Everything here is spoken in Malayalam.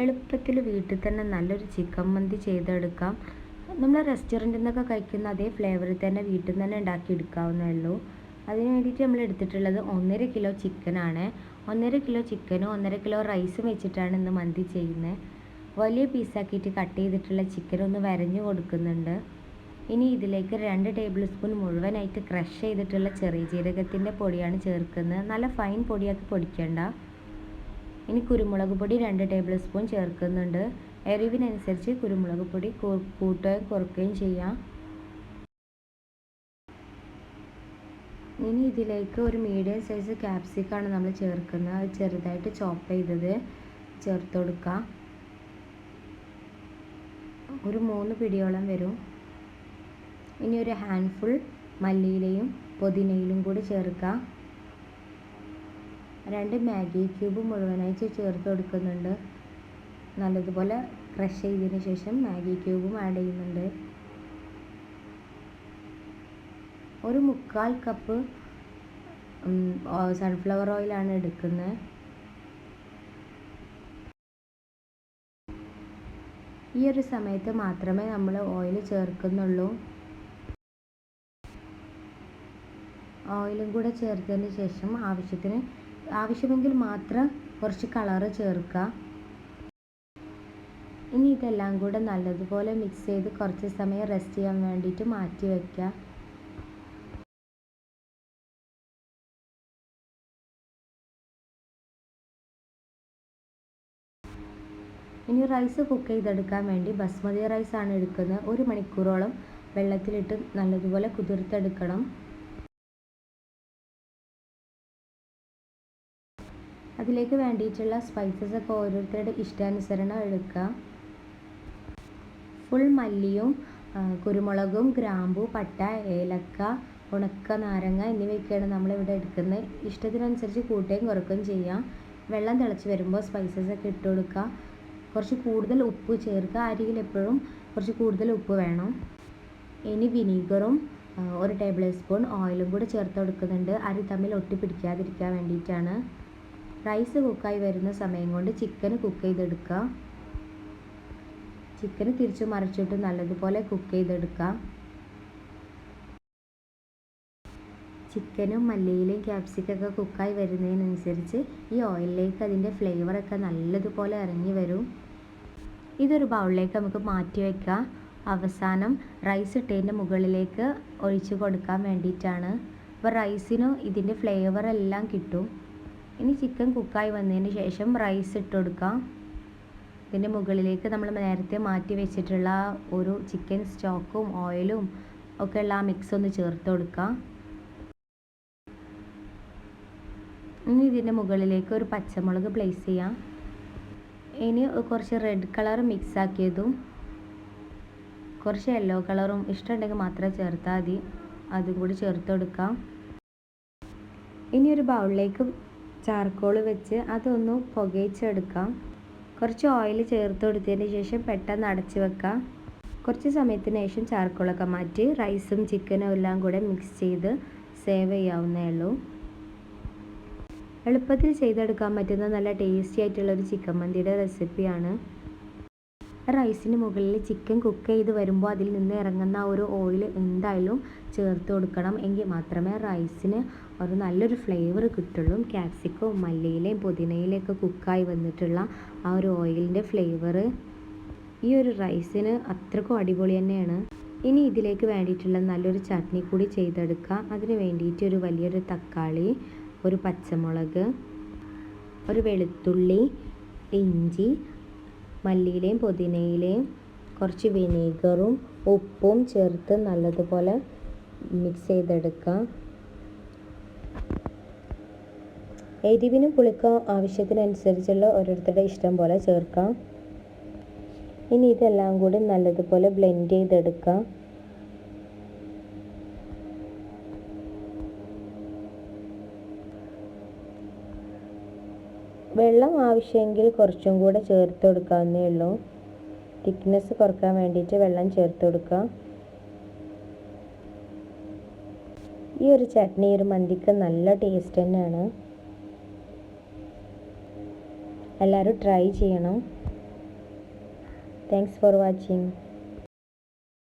എളുപ്പത്തിൽ വീട്ടിൽ തന്നെ നല്ലൊരു ചിക്കൻ മന്തി ചെയ്തെടുക്കാം. നമ്മൾ റെസ്റ്റോറന്റിൽ നിന്നൊക്കെ കഴിക്കുന്ന അതേ ഫ്ലേവറിൽ തന്നെ വീട്ടിൽ നിന്ന് തന്നെ ഉണ്ടാക്കി എടുക്കാവുന്നേ ഉള്ളൂ. അതിന് വേണ്ടിയിട്ട് നമ്മൾ എടുത്തിട്ടുള്ളത് ഒന്നര കിലോ ചിക്കനാണ് ഒന്നര കിലോ ചിക്കനും ഒന്നര കിലോ റൈസും വെച്ചിട്ടാണ് ഇന്ന് മന്തി ചെയ്യുന്നത് വലിയ പീസാക്കിയിട്ട് കട്ട് ചെയ്തിട്ടുള്ള ചിക്കൻ ഒന്ന് വരഞ്ഞു കൊടുക്കുന്നുണ്ട്. ഇനി ഇതിലേക്ക് രണ്ട് ടേബിൾ സ്പൂൺ മുഴുവനായിട്ട് ക്രഷ് ചെയ്തിട്ടുള്ള ചെറിയ ജീരകത്തിന്റെ പൊടിയാണ് ചേർക്കുന്നത്. നല്ല ഫൈൻ പൊടിയാക്കി പൊടിക്കേണ്ട. ഇനി കുരുമുളക് പൊടി രണ്ട് ടേബിൾ സ്പൂൺ ചേർക്കുന്നുണ്ട്. എരിവിനനുസരിച്ച് കുരുമുളക് പൊടി കൂട്ടുകയും കുറയ്ക്കുകയും ചെയ്യാം. ഇനി ഇതിലേക്ക് ഒരു മീഡിയം സൈസ് ക്യാപ്സിക്കാണ് നമ്മൾ ചേർക്കുന്നത്. അത് ചെറുതായിട്ട് ചോപ്പ് ചെയ്തത് ചേർത്ത് കൊടുക്കാം ഒരു മൂന്ന് പിടിയോളം വരും. ഇനി ഒരു ഹാൻഡ്ഫുൾ മല്ലിയിലയും പുതിനയിലും കൂടി ചേർക്കാം രണ്ട് മാഗി ക്യൂബ് മുഴുവനായിട്ട് ചേർത്ത് കൊടുക്കുന്നുണ്ട്. നല്ലതുപോലെ ക്രഷ് ചെയ്തതിന് ശേഷം മാഗി ക്യൂബും ആഡ് ചെയ്യുന്നുണ്ട്. ഒരു മുക്കാൽ കപ്പ് സൺഫ്ലവർ ഓയിലാണ് എടുക്കുന്നത്. ഈ ഒരു സമയത്ത് മാത്രമേ നമ്മൾ ഓയിൽ ചേർക്കുന്നുള്ളൂ. ഓയിലും കൂടെ ചേർത്തതിന് ശേഷം ആവശ്യത്തിന് ആവശ്യമെങ്കിൽ മാത്രം കുറച്ച് കളറ് ചേർക്കുക. ഇനി ഇതെല്ലാം കൂടെ നല്ലതുപോലെ മിക്സ് ചെയ്ത് കുറച്ച് സമയം റെസ്റ്റ് ചെയ്യാൻ വേണ്ടിയിട്ട് മാറ്റി വയ്ക്കുക ഇനി റൈസ് കുക്ക് ചെയ്തെടുക്കാൻ വേണ്ടി ബസ്മതി റൈസ് ആണ് എടുക്കുന്നത്. ഒരു മണിക്കൂറോളം വെള്ളത്തിലിട്ട് നല്ലതുപോലെ കുതിർത്തെടുക്കണം. അതിലേക്ക് വേണ്ടിയിട്ടുള്ള സ്പൈസസ് ഒക്കെ ഓരോരുത്തരുടെ ഇഷ്ടാനുസരണം എടുക്കുക ഫുൾ മല്ലിയും കുരുമുളകും ഗ്രാമ്പു പട്ട ഏലക്ക ഉണക്ക നാരങ്ങ എന്നിവയൊക്കെയാണ് നമ്മളിവിടെ എടുക്കുന്നത്. ഇഷ്ടത്തിനനുസരിച്ച് കൂട്ടുകയും കുറക്കുകയും ചെയ്യാം. വെള്ളം തിളച്ച് വരുമ്പോൾ സ്പൈസസ് ഒക്കെ ഇട്ട് കൊടുക്കുക. കുറച്ച് കൂടുതൽ ഉപ്പ് ചേർക്കുക. അരിയിൽ എപ്പോഴും കുറച്ച് കൂടുതൽ ഉപ്പ് വേണം. ഇനി വിനീഗറും ഒരു ടേബിൾ സ്പൂൺ ഓയിലും കൂടി ചേർത്ത് കൊടുക്കുന്നുണ്ട്. അരി തമ്മിൽ ഒട്ടിപ്പിടിക്കാതിരിക്കാൻ വേണ്ടിയിട്ടാണ്. റൈസ് കുക്കായി വരുന്ന സമയം കൊണ്ട് ചിക്കൻ കുക്ക് ചെയ്തെടുക്കുക ചിക്കൻ തിരിച്ചു മറിച്ചിട്ട് നല്ലതുപോലെ കുക്ക് ചെയ്തെടുക്കുക ചിക്കനും മല്ലിയിലും ക്യാപ്സിക്കൊക്കെ കുക്കായി വരുന്നതിനനുസരിച്ച് ഈ ഓയിലിലേക്ക് അതിന്റെ ഫ്ലേവറൊക്കെ നല്ലതുപോലെ ഇറങ്ങി വരും. ഇതൊരു ബൗളിലേക്ക് നമുക്ക് മാറ്റി വയ്ക്കാം അവസാനം റൈസ് ഇട്ടതിന്റെ മുകളിലേക്ക് ഒഴിച്ചു കൊടുക്കാൻ വേണ്ടിയിട്ടാണ്. അപ്പോൾ റൈസിനും ഇതിന്റെ ഫ്ലേവർ എല്ലാം കിട്ടും. ഇനി ചിക്കൻ കുക്കായി വന്നതിന് ശേഷം റൈസ് ഇട്ട് കൊടുക്കാം. ഇതിന്റെ മുകളിലേക്ക് നമ്മൾ നേരത്തെ മാറ്റി വെച്ചിട്ടുള്ള ഒരു ചിക്കൻ സ്റ്റോക്കും ഓയിലും ഒക്കെ ഉള്ള ആ മിക്സ് ഒന്ന് ചേർത്ത് കൊടുക്കാം. ഇനി ഇതിന്റെ മുകളിലേക്ക് ഒരു പച്ചമുളക് പ്ലേസ് ചെയ്യാം. ഇനി കുറച്ച് റെഡ് കളർ മിക്സ് ആക്കിയതും കുറച്ച് യെല്ലോ കളറും ഇഷ്ടമുണ്ടെങ്കിൽ മാത്രമേ ചേർത്താൽ മതി. അതും കൂടി ചേർത്ത് കൊടുക്കാം. ഇനി ഒരു ബൗളിലേക്ക് ചാർക്കോൾ വെച്ച് അതൊന്ന് പുകയിച്ചെടുക്കാം. കുറച്ച് ഓയിൽ ചേർത്ത് കൊടുത്തതിന് ശേഷം പെട്ടെന്ന് അടച്ച് വെക്കാം. കുറച്ച് സമയത്തിന് ശേഷം ചാർക്കോളൊക്കെ മാറ്റി റൈസും ചിക്കനും എല്ലാം കൂടെ മിക്സ് ചെയ്ത് സേവ് ചെയ്യാവുന്നേ ഉള്ളൂ. എളുപ്പത്തിൽ ചെയ്തെടുക്കാൻ പറ്റുന്ന നല്ല ടേസ്റ്റി ആയിട്ടുള്ള ഒരു ചിക്കൻ മന്തിയുടെ റെസിപ്പിയാണ് റൈസിന് മുകളിൽ ചിക്കൻ കുക്ക് ചെയ്ത് വരുമ്പോൾ അതിൽ നിന്ന് ഇറങ്ങുന്ന ഒരു ഓയിൽ എന്തായാലും ചേർത്ത് കൊടുക്കണം. എങ്കിൽ മാത്രമേ റൈസിന് ഒരു നല്ലൊരു ഫ്ലേവർ കിട്ടുള്ളൂ. ക്യാപ്സിക്കവും മല്ലിയിലയും പുതിനയിലയൊക്കെ കുക്കായി വന്നിട്ടുള്ള ആ ഒരു ഓയിലിന്റെ ഫ്ലേവർ ഈ ഒരു റൈസിന് അത്രക്കും അടിപൊളി തന്നെയാണ്. ഇനി ഇതിലേക്ക് വേണ്ടിയിട്ടുള്ള നല്ലൊരു ചട്നി കൂടി ചെയ്തെടുക്കുക അതിന് വേണ്ടിയിട്ട് ഒരു വലിയൊരു തക്കാളി ഒരു പച്ചമുളക് ഒരു വെളുത്തുള്ളി ഇഞ്ചി മല്ലിയിലയും പുതിനയിലയും കുറച്ച് വിനീഗറും ഉപ്പും ചേർത്ത് നല്ലതുപോലെ മിക്സ് ചെയ്തെടുക്കാം എരിവിനും പുളിക്കും ആവശ്യത്തിനനുസരിച്ചുള്ള ഓരോരുത്തരുടെ ഇഷ്ടം പോലെ ചേർക്കാം. ഇനി ഇതെല്ലാം കൂടി നല്ലതുപോലെ ബ്ലെൻഡ് ചെയ്തെടുക്കാം വെള്ളം ആവശ്യമെങ്കിൽ കുറച്ചും കൂടെ ചേർത്ത് കൊടുക്കാവുന്നേ ഉള്ളൂ. തിക്നെസ് കുറയ്ക്കാൻ വേണ്ടിയിട്ട് വെള്ളം ചേർത്ത് കൊടുക്കുക. ഈ ഒരു ചട്നി ഒരു മന്തിക്ക് നല്ല ടേസ്റ്റ് തന്നെയാണ്. എല്ലാവരും ട്രൈ ചെയ്യണം. Thanks for watching